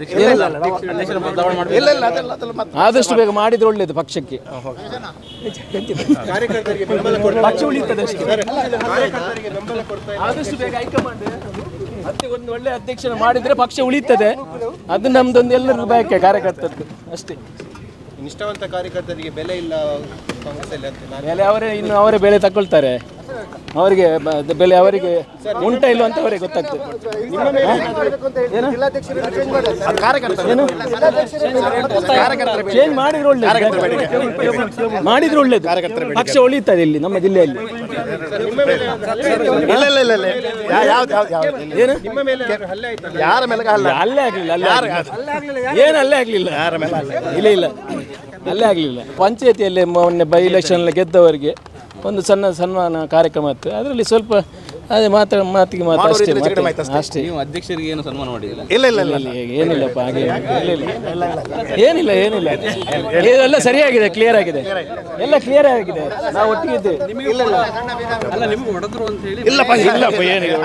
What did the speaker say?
ಅಧ್ಯಕ್ಷರ ಬದಲಾವಣೆ ಮಾಡ್ಬೇಕು ಇಲ್ಲ ಇಲ್ಲ ಅದೆಲ್ಲ ಅದೆಲ್ಲ ಮತ್ತೆ ಆದಷ್ಟು ಬೇಗ ಮಾಡಿದ್ರೆ ಒಳ್ಳೇದು ಪಕ್ಷಕ್ಕೆ ಪಕ್ಷ ಉಳಿತದೆ ಅಷ್ಟೇ. ಆದಷ್ಟು ಬೇಗ ಹೈಕಮಾಂಡ್ ಮತ್ತೆ ಒಂದು ಒಳ್ಳೆ ಅಧ್ಯಕ್ಷನ ಮಾಡಿದ್ರೆ ಪಕ್ಷ ಉಳಿತದೆ ಅದು ನಮ್ದೊಂದು ಎಲ್ಲರಿಗೂ ಬಯಕೆ ಕಾರ್ಯಕರ್ತದ್ದು ಅಷ್ಟೇ ನಿಷ್ಠಾವಂತ ಕಾರ್ಯಕರ್ತರಿಗೆ ಬೆಲೆ ಇಲ್ಲ ಕಾಂಗ್ರೆಸ್ಸಲ್ಲಿ ಅಂತ ನಾನು ಬೆಲೆ ಅವರೇ ಇನ್ನು ಅವರೇ ಬೆಲೆ ತಗೊಳ್ತಾರೆ ಅವರಿಗೆ ಬೆಲೆ ಅವರಿಗೆ ಉಂಟ ಇಲ್ಲ ಅಂತ ಅವರಿಗೆ ಗೊತ್ತಾಗ್ತದೆ? ಚೇಂಜ್ ಮಾಡಿದ್ರೆ ಒಳ್ಳೇದು. ಮಾಡಿದ್ರೆ ಒಳ್ಳೇದು. ಪಕ್ಷ ಉಳಿತದೆ ಇಲ್ಲಿ ನಮ್ಮ ಜಿಲ್ಲೆಯಲ್ಲಿ. ಏನು? ಯಾರ ಮೇಲೆ ಅಲ್ಲ ಆಗ್ಲಿಲ್ಲ ಅಲ್ಲೇ. ಏನು ಅಲ್ಲೇ ಆಗ್ಲಿಲ್ಲ? ಇಲ್ಲ ಇಲ್ಲ. ಅಲ್ಲೇ ಆಗ್ಲಿಲ್ಲ. ಪಂಚಾಯತಿಯಲ್ಲಿ ಮೊನ್ನೆ ಬೈ ಎಲೆಕ್ಷನ್ ಗೆದ್ದವರಿಗೆ ಒಂದು ಸಣ್ಣ ಸನ್ಮಾನ ಕಾರ್ಯಕ್ರಮ ಇತ್ತು ಅದರಲ್ಲಿ ಸ್ವಲ್ಪ ಅದೇ ಮಾತ್ರ ಮಾತಿಗೆ ಮಾತು ಅಷ್ಟೇ ಮಾತು. ಅಷ್ಟೇ. ನೀವು ಅಧ್ಯಕ್ಷರಿಗೆ ಏನು ಸನ್ಮಾನ ಮಾಡಿದಿಲ್ಲ ಇಲ್ಲ ಇಲ್ಲ ಇಲ್ಲ ಇಲ್ಲ, ಏನಿಲ್ಲಪ್ಪ ಹಾಗೆ ಇಲ್ಲ ಇಲ್ಲ ಏನಿಲ್ಲ ಏನಿಲ್ಲ ಇದೆಲ್ಲ ಸರಿಯಾಗಿದೆ ಕ್ಲಿಯರ್ ಆಗಿದೆ. ಎಲ್ಲ ಕ್ಲಿಯರ್ ಆಗಿದೆ. ನಾವು ಒಟ್ಟಿಗೆ ಇದ್ದೇವೆ. ಅಲ್ಲ ನಿಮ್ಗೆ ಹೊಡೆದ್ರು ಅಂತ ಹೇಳಿ. ಇಲ್ಲಪ್ಪ ಇಲ್ಲಪ್ಪ ಏನಿಲ್ಲ.